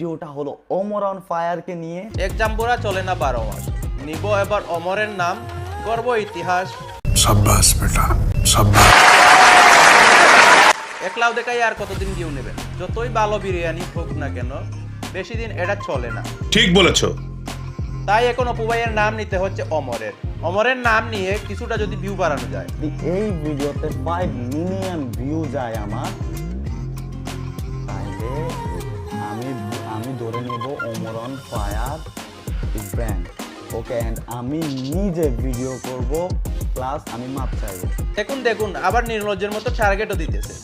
ভিডিওটা হলো অমর অন ফায়ারকে নিয়ে। এক্সাম্পোরা চলে না বারো মাস। নিব এবার অমরের নাম গর্ব ইতিহাস। সাব্বাস বেটা সাব্বাস। একলাও দেখাই আর কতদিন গিয়ে নেবেন যতই ভালো বিরিয়ানি হোক না কেন বেশি দিন এটা চলে না। ঠিক বলেছ। তাই এখন অপুবাইয়ের নাম নিতে হচ্ছে অমরের অমরের নাম নিয়ে কিছুটা যদি ভিউ বাড়ানো যায়। এই ভিডিওতে 5 মিলিয়ন ভিউ যায় আমার। ফায়ার ব্র্যান্ড ওকে অ্যান্ড আমি নিজে ভিডিও করব প্লাস আমি মাপ চাইব দেখুন দেখুন আবার নির্লজ্জের মতো টার্গেটও দিতেছে।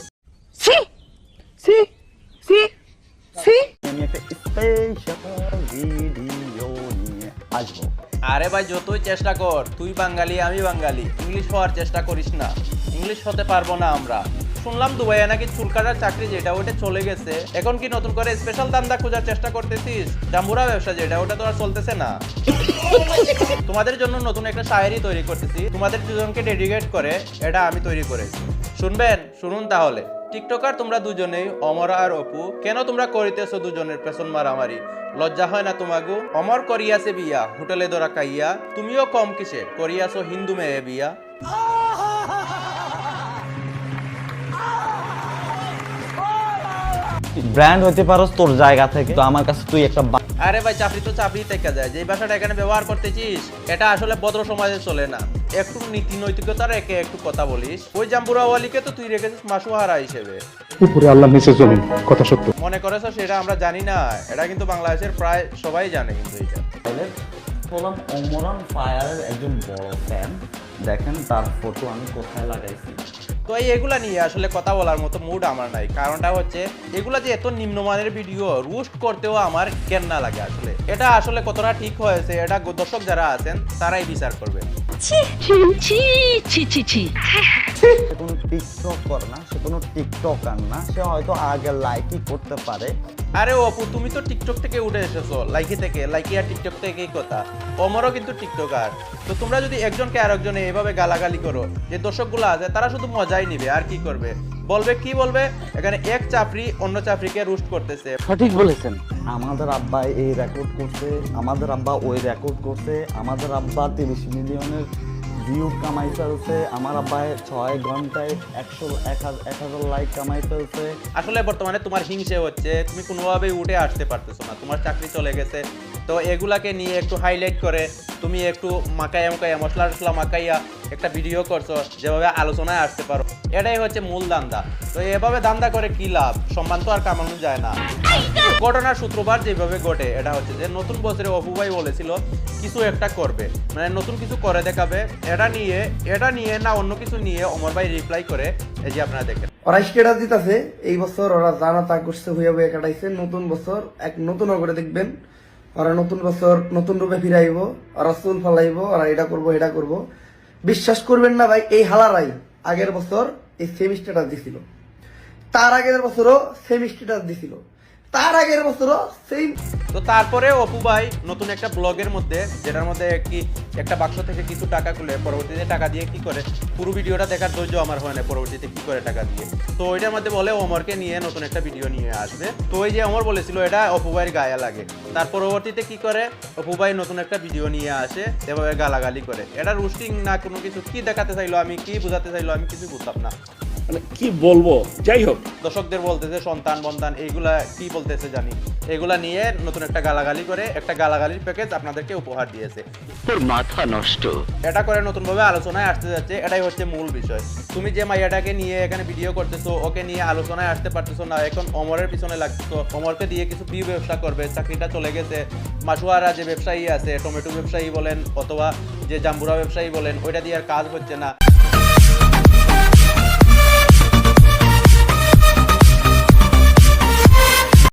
আমি একটা স্পেশাল ভিডিও নিয়ে আসব। আরে ভাই যতই চেষ্টা কর তুই বাঙালি আমি বাঙালি। ইংলিশ হওয়ার চেষ্টা করিস না। ইংলিশ হতে পারব না আমরা। শুনলাম দুবাইয়ে নাকি চুল কাটার চাকরি যেটা ওটা চলে গেছে। এখন কি নতুন করে স্পেশাল দান্দা খোঁজার চেষ্টা করতেছিস? জাম্বুরা ব্যবসা যেটা, ওটা তো আর চলতেছে না। তোমাদের জন্য নতুন একটা শায়েরি তৈরি করতেছি। তোমাদের দুজনকে ডেডিকেট করে এটা আমি তৈরি করেছি। শুনবেন? শুনুন তাহলে। টিকটকার তোমরা দুজনেই, অমর আর অপু। কেন তোমরা করিতেছো দুজনের পেছন মারামারি? লজ্জা হয় না তোমাগু? অমর করিয়াছে বিয়া, হোটেলে দরা কাইয়া তুমিও কম কিসে, করিয়াছো হিন্দু মেয়ে বিয়া। ব্র্যান্ড হতে পারোস তোর জায়গা থেকে। তো আমার কাছে তুই একটা আরে ভাই চাকরি তো চাকরি থেকে যায়। যে ভাষাটা এখানে ব্যবহার করতেছিস এটা আসলে ভদ্র সমাজে চলে না। একটু নীতি নৈতিকতা রেখে একটু কথা বলিস। ওই জাম্বুরাওয়ালিকে তো তুই রেখেছিস মাসুহারা হিসেবে। উপরে আল্লাহ নিচে জমিন কথা সত্য। মনে করেছ সেটা আমরা জানি না। এটা কিন্তু বাংলাদেশের প্রায় সবাই জানে কিন্তু এটা। তাহলে হলাম অমরন ফায়ারের একজন বড় ফ্যান দেখেন, তার ফটো আমি কোথায় লাগাইছি। তো এই এগুলা নিয়ে আসলে কথা বলার মতো মুড আমার নাই। কারণটা হচ্ছে, এগুলা যে এত নিম্নমানের ভিডিও রুস্ট করতেও আমার কেন না লাগে আসলে। এটা আসলে কতটা ঠিক হয়েছে, এটা দর্শক যারা আছেন, তারাই বিচার করবে। ছি ছি ছি ছি ছি সে কোনো টিকটক না সে কোনো টিকটকার না সে হয়তো আগে লাইকই করতে পারে। আরে অপু তুমি তো টিকটক থেকে উঠে এসেছ লাইকি থেকে লাইকি আর টিকটক থেকে কথা। অমরও কিন্তু টিকটকার। তো তোমরা যদি একজনকে আরেকজনে এভাবে গালাগালি করো যে দর্শক দর্শকগুলো আছে তারা শুধু মজাই নিবে আর কি করবে? বলবে কি বলবে? এখানে এক চাপড়ি অন্য চাপড়িকে রুস্ট করতেছে। আমাদের আব্বা এই রেকর্ড করছে আমাদের আব্বা ওই রেকর্ড করছে আমাদের আব্বা তিরিশ মিলিয়নের ভিউ কামাই ফেলছে আমার আব্বা ছয় ঘন্টায় একশো এক হাজার এক হাজার লাইক কামাই ফেলছে। আসলে বর্তমানে তোমার হিংসে হচ্ছে তুমি কোনোভাবেই উঠে আসতে পারতেছো না তোমার চাকরি চলে গেছে। তো এগুলাকে নিয়ে একটু হাইলাইট করে তুমি একটু মাকাইয়া মাকাইয়া মশলা টসলা মাকাইয়া একটা ভিডিও করছ যেভাবে আলোচনায় আসতে পারো। এটাই হচ্ছে মূল দান্দা তো এভাবে দান্দা করে কি লাভ? সম্মান তো আর কামানো যায় না। ঘটনার সূত্রপাত যেভাবে ঘটে, এটা হচ্ছে যে নতুন বছরে অপু ভাই বলেছিল, কিছু একটা করবে। মানে নতুন কিছু করে দেখাবে, এটা নিয়ে এটা নিয়ে না অন্য কিছু নিয়ে অমর ভাই রিপ্লাই করে, এই যে আপনারা দেখেন। ওরা স্টেটাস দিতেছে, এই বছর ওরা জানা তা করছে হইয়া কাটাইছে, নতুন বছর এক নতুন করে দেখবেন। ওরা নতুন বছর নতুন রূপে ফিরাইব ওরা চুল ফালাইব, ওরা এটা করব এটা করব। বিশ্বাস করবেন না ভাই, এই হালারাই আগের বছর এই সেম স্টেটাস দিছিল। তার আগের বছরও সেম স্টেটাস দিছিল। তার আগের বছরও সেম তো তারপরে অপু ভাই নতুন একটা ব্লগের মধ্যে, যেটার মধ্যে কি একটা বাক্স থেকে কিছু টাকা খুলে পরবর্তীতে টাকা দিয়ে কি করে, পুরো ভিডিওটা দেখার ধৈর্য আমার হয় না পরবর্তীতে কি করে টাকা দিয়ে। তো ওইটার মধ্যে বলে অমরকে নিয়ে নতুন একটা ভিডিও নিয়ে আসবে। তো ওই যে অমর বলেছিল, এটা অপু ভাইয়ের গায়ে লাগে। তার পরবর্তীতে কি করে, অপু ভাই নতুন একটা ভিডিও নিয়ে আসে, এভাবে গালাগালি করে। এটা রুস্টিং না কোনো কিছু, কি দেখাতে চাইলো আমি, কি বোঝাতে চাইলো আমি কিছু বুঝতাম না। মানে কি বলব? যাই হোক। দর্শকদের বলতেছে সন্তান বন্তান এইগুলা কি বলতেছে জানি? এগুলা নিয়ে নতুন একটা গালাগালি করে একটা গালাগালির প্যাকেজ আপনাদেরকে উপহার দিয়েছে। তোর মাথা নষ্ট। এটা করে নতুনভাবে আলোচনায় আসতে যাচ্ছে এটাই হচ্ছে মূল বিষয়। তুমি যে মাইয়াটাকে নিয়ে এখানে ভিডিও করতেছো ওকে নিয়ে আলোচনায় আসতে পারতেছো না এখন অমরের পিছনে লাগতেছো অমরকে দিয়ে কিছু বি ব্যবসা করবে চাকরিটা চলে গেছে মাসুয়ারা যে ব্যবসায়ী আছে টমেটো ব্যবসায়ী বলেন অথবা যে জাম্বুরা ব্যবসায়ী বলেন ওইটা দিয়ে আর কাজ হচ্ছে না।